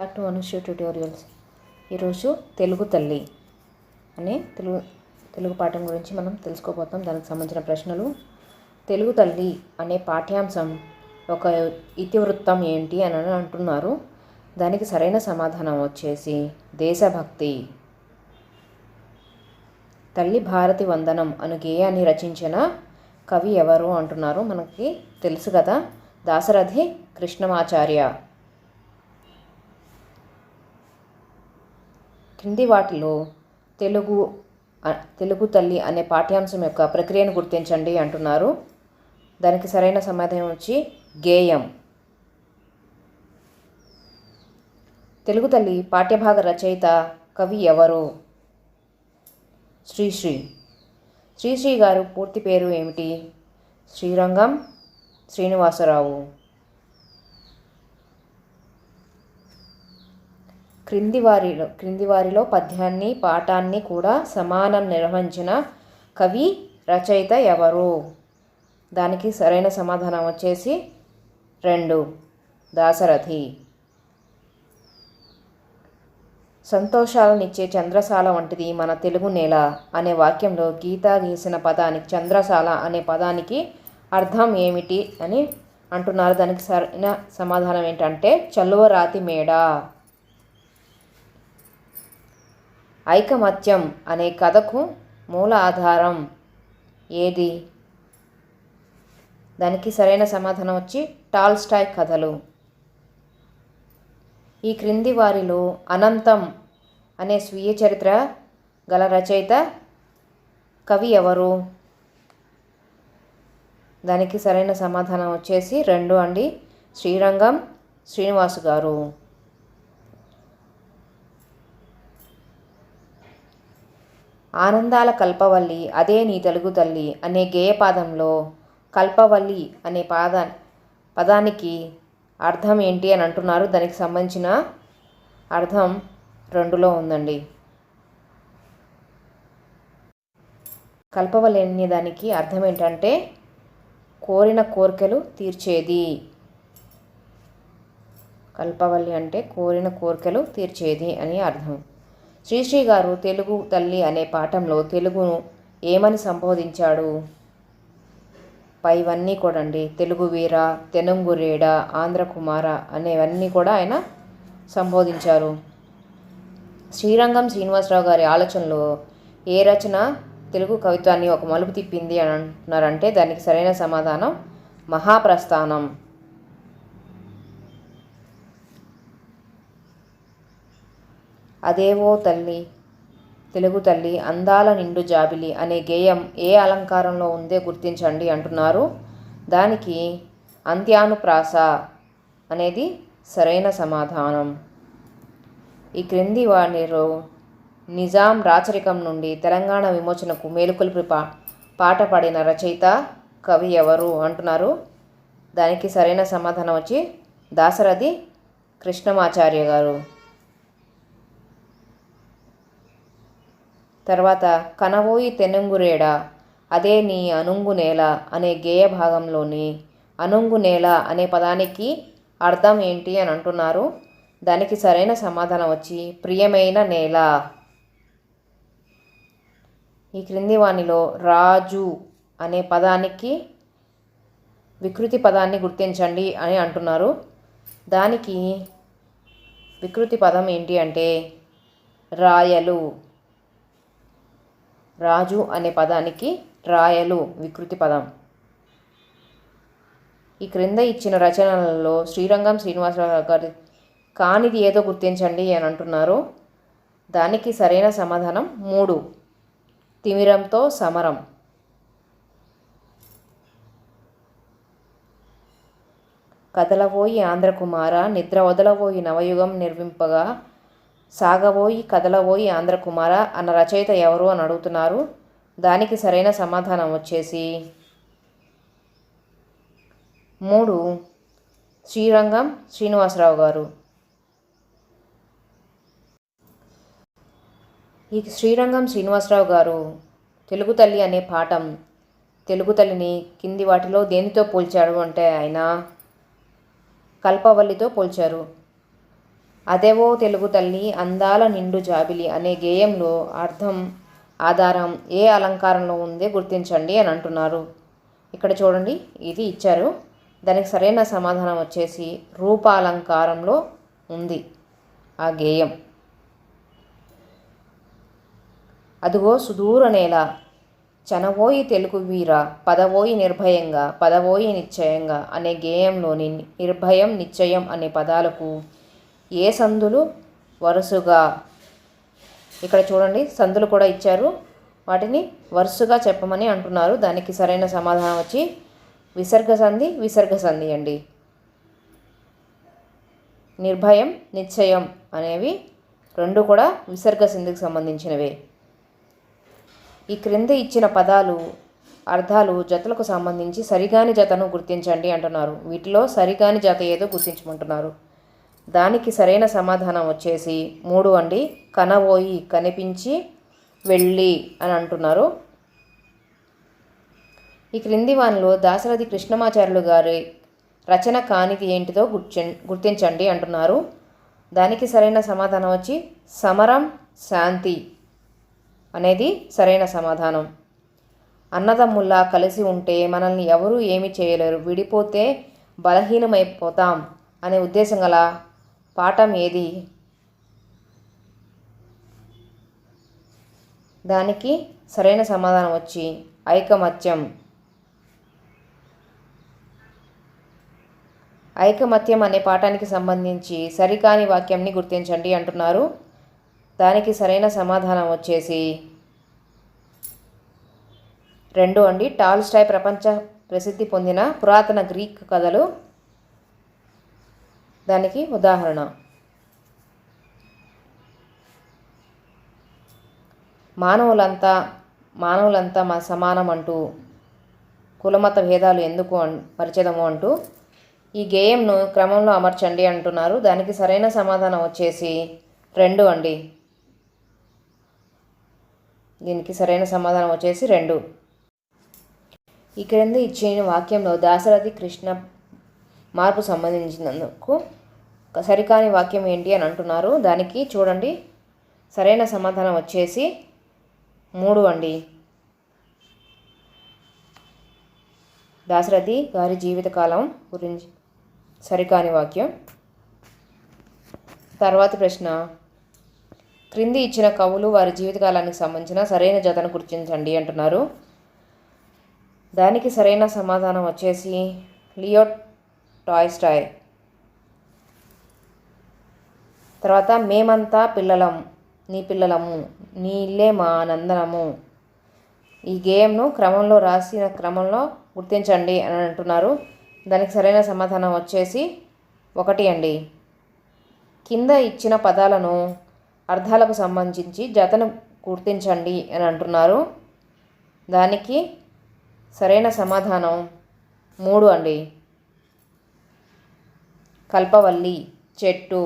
Back to Anushya tutorials. ఈరోజు తెలుగు తల్లి అనే తెలుగు తెలుగు పాఠం గురించి మనం తెలుసుకోబోతాం. దానికి సంబంధించిన ప్రశ్నలు. తెలుగు తల్లి అనే పాఠ్యాంశం ఒక ఇతివృత్తం ఏంటి అని అని అంటున్నారు. దానికి సరైన సమాధానం వచ్చేసి దేశభక్తి. తల్లి భారతి వందనం అను గేయాన్ని రచించిన కవి ఎవరు అంటున్నారు. మనకి తెలుసు కదా. దాశరథి కృష్ణమాచార్య. కింది వాటిలో తెలుగు తెలుగు తల్లి అనే పాఠ్యాంశం యొక్క ప్రక్రియను గుర్తించండి అంటున్నారు. దానికి సరైన సమాధానం వచ్చి గేయం. తెలుగు తల్లి పాఠ్యభాగ రచయిత కవి ఎవరు? శ్రీశ్రీ. శ్రీశ్రీ గారు పూర్తి పేరు ఏమిటి? శ్రీరంగం శ్రీనివాసరావు. క్రింది వారిలో క్రింది వారిలో పద్యాన్ని పాఠాన్ని కూడా సమానం నిర్వహించిన కవి రచయిత ఎవరు? దానికి సరైన సమాధానం వచ్చేసి రెండు. దాశరథి. సంతోషాలనిచ్చే చంద్రశాల వంటిది మన తెలుగు నేల అనే వాక్యంలో గీత గీసిన పదానికి చంద్రశాల అనే పదానికి అర్థం ఏమిటి అని అంటున్నారు. దానికి సరైన సమాధానం ఏంటంటే చల్లువ రాతి మేడ. ఐకమత్యం అనే కథకు మూల ఆధారం ఏది? దానికి సరైన సమాధానం వచ్చి టాల్స్టాయ్ కథలు. ఈ క్రింది వారిలో అనంతం అనే స్వీయ చరిత్ర గల రచయిత కవి ఎవరు? దానికి సరైన సమాధానం వచ్చేసి రెండు అండి. శ్రీరంగం శ్రీనివాసు గారు ఆనందాల కల్పవల్లి అదే నీ తెలుగు తల్లి అనే గేయపాదంలో కల్పవల్లి అనే పాద పదానికి అర్థం ఏంటి అని అంటున్నారు. దానికి సంబంధించిన అర్థం రెండులో ఉందండి. కల్పవల్లి అనే దానికి అర్థం ఏంటంటే కోరిన కోరికలు తీర్చేది. కల్పవల్లి అంటే కోరిన కోరికలు తీర్చేది అని అర్థం. శ్రీశ్రీ గారు తెలుగు తల్లి అనే పాఠంలో తెలుగును ఏమని సంబోధించాడు? పైవన్నీ కూడా అండి తెలుగు వీర తెనుంగురేడ ఆంధ్రకుమార అనేవన్నీ కూడా ఆయన సంబోధించారు. శ్రీరంగం శ్రీనివాసరావు గారి ఆలోచనలో ఏ రచన తెలుగు కవిత్వాన్ని ఒక మలుపు తిప్పింది అని అంటున్నారంటే దానికి సరైన సమాధానం మహాప్రస్థానం. అదేవో తల్లి తెలుగు తల్లి అందాల నిండు జాబిలి అనే గేయం ఏ అలంకారంలో ఉందే గుర్తించండి అంటున్నారు. దానికి అంత్యానుప్రాస అనేది సరైన సమాధానం. ఈ క్రింది వారిలో నిజాం రాచరికం నుండి తెలంగాణ విమోచనకు మేలుకొలిపి పా పాట పాడిన రచయిత కవి ఎవరు అంటున్నారు. దానికి సరైన సమాధానం వచ్చి దాసరథి కృష్ణమాచార్య గారు. తర్వాత కనవోయి తెనుంగురేడ అదే నీ అనుంగు నేల అనే గేయ భాగంలోని అనుంగు నేల అనే పదానికి అర్థం ఏంటి అని అంటున్నారు. దానికి సరైన సమాధానం వచ్చి ప్రియమైన నేల. ఈ క్రింది వాణిలో రాజు అనే పదానికి వికృతి పదాన్ని గుర్తించండి అని అంటున్నారు. దానికి వికృతి పదం ఏంటి అంటే రాయలు. రాజు అనే పదానికి రాయలు వికృతి పదం. ఈ క్రింద ఇచ్చిన రచనలలో శ్రీరంగం శ్రీనివాసరావు గారి కానిది ఏదో గుర్తించండి అని అంటున్నారు. దానికి సరైన సమాధానం మూడు. తిమిరంతో సమరం. కదలబోయి ఆంధ్రకుమార నిద్ర వదలబోయి నవయుగం నిర్వింపగా సాగబోయి కదలబోయి ఆంధ్రకుమార అన్న రచయిత ఎవరు అని అడుగుతున్నారు. దానికి సరైన సమాధానం వచ్చేసి మూడు. శ్రీరంగం శ్రీనివాసరావు గారు. ఈ శ్రీరంగం శ్రీనివాసరావు గారు తెలుగు తల్లి అనే పాఠం తెలుగు తల్లిని కింది వాటిలో దేనితో పోల్చాడు అంటే ఆయన కల్పవల్లితో పోల్చారు. అదేవో తెలుగు తల్లి అందాల నిండు జాబిలి అనే గేయంలో అర్థం ఆధారం ఏ అలంకారంలో ఉందే గుర్తించండి అని అంటున్నారు. ఇక్కడ చూడండి ఇది ఇచ్చారు. దానికి సరైన సమాధానం వచ్చేసి రూపాలంకారంలో ఉంది ఆ గేయం. అదిగో సుదూర నేల చనవోయి తెలుగు వీర పదవోయి నిర్భయంగా పదవోయి నిశ్చయంగా అనే గేయంలోని నిర్భయం నిశ్చయం అనే పదాలకు ఏ సందులు వరుసగా? ఇక్కడ చూడండి సందులు కూడా ఇచ్చారు. వాటిని వరుసగా చెప్పమని అంటున్నారు. దానికి సరైన సమాధానం వచ్చి విసర్గ సంధి విసర్గ సంధి అండి. నిర్భయం నిశ్చయం అనేవి రెండు కూడా విసర్గ సంధికి సంబంధించినవే. ఈ క్రింద ఇచ్చిన పదాలు అర్థాలు జతలకు సంబంధించి సరిగాని జతను గుర్తించండి అంటున్నారు. వీటిలో సరిగాని జత ఏదో గుర్తించమంటున్నారు. దానికి సరైన సమాధానం వచ్చేసి మూడు అండి. కనబోయి కనిపించి వెళ్ళి అని అంటున్నారు. ఈ క్రింది వానిలో దాశరథి కృష్ణమాచార్యులు గారి రచన కానిది ఏంటిదో గుర్తించండి అంటున్నారు. దానికి సరైన సమాధానం వచ్చి సమరం శాంతి అనేది సరైన సమాధానం. అన్నదమ్ముల్లా కలిసి ఉంటే మనల్ని ఎవరూ ఏమి చేయలేరు. విడిపోతే బలహీనమైపోతాం అనే ఉద్దేశం గల పాఠం ఏది దానికి సరైన సమాధానం వచ్చి ఐకమత్యం. ఐకమత్యం అనే పాఠానికి సంబంధించి సరికాని వాక్యంని గుర్తించండి అంటున్నారు. దానికి సరైన సమాధానం వచ్చేసి రెండు అండి. టాల్స్టాయ్ ప్రపంచ ప్రసిద్ధి పొందిన పురాతన గ్రీక్ కథలు దానికి ఉదాహరణ. మానవులంతా మానవులంతా మా సమానం అంటూ కులమత భేదాలు ఎందుకు అన్ పరిచదము అంటూ ఈ గేయంను క్రమంలో అమర్చండి అంటున్నారు. దానికి సరైన సమాధానం వచ్చేసి రెండు అండి. దీనికి సరైన సమాధానం వచ్చేసి రెండు. ఈ క్రింద ఇచ్చిన వాక్యంలో దాశరథి కృష్ణ మార్పు సంబంధించినందుకు సరికాని వాక్యం ఏంటి అని అంటున్నారు. దానికి చూడండి. సరైన సమాధానం వచ్చేసి మూడు అండి. దాశరథి గారి జీవితకాలం గురించి సరికాని వాక్యం. తర్వాత ప్రశ్న. క్రింది ఇచ్చిన కవులు వారి జీవితకాలానికి సంబంధించిన సరైన జతను గుర్తించండి అంటున్నారు. దానికి సరైన సమాధానం వచ్చేసి లియో టాయ్ స్టాయ్ తర్వాత మేమంతా పిల్లలం నీ పిల్లలము నీ ఇల్లే మా నందనము. ఈ గేమ్ను క్రమంలో రాసిన క్రమంలో గుర్తించండి అని అంటున్నారు. దానికి సరైన సమాధానం వచ్చేసి ఒకటి అండి. కింద ఇచ్చిన పదాలను అర్థాలకు సంబంధించి జతను గుర్తించండి అని అంటున్నారు. దానికి సరైన సమాధానం మూడు అండి. కల్పవల్లి చెట్టు.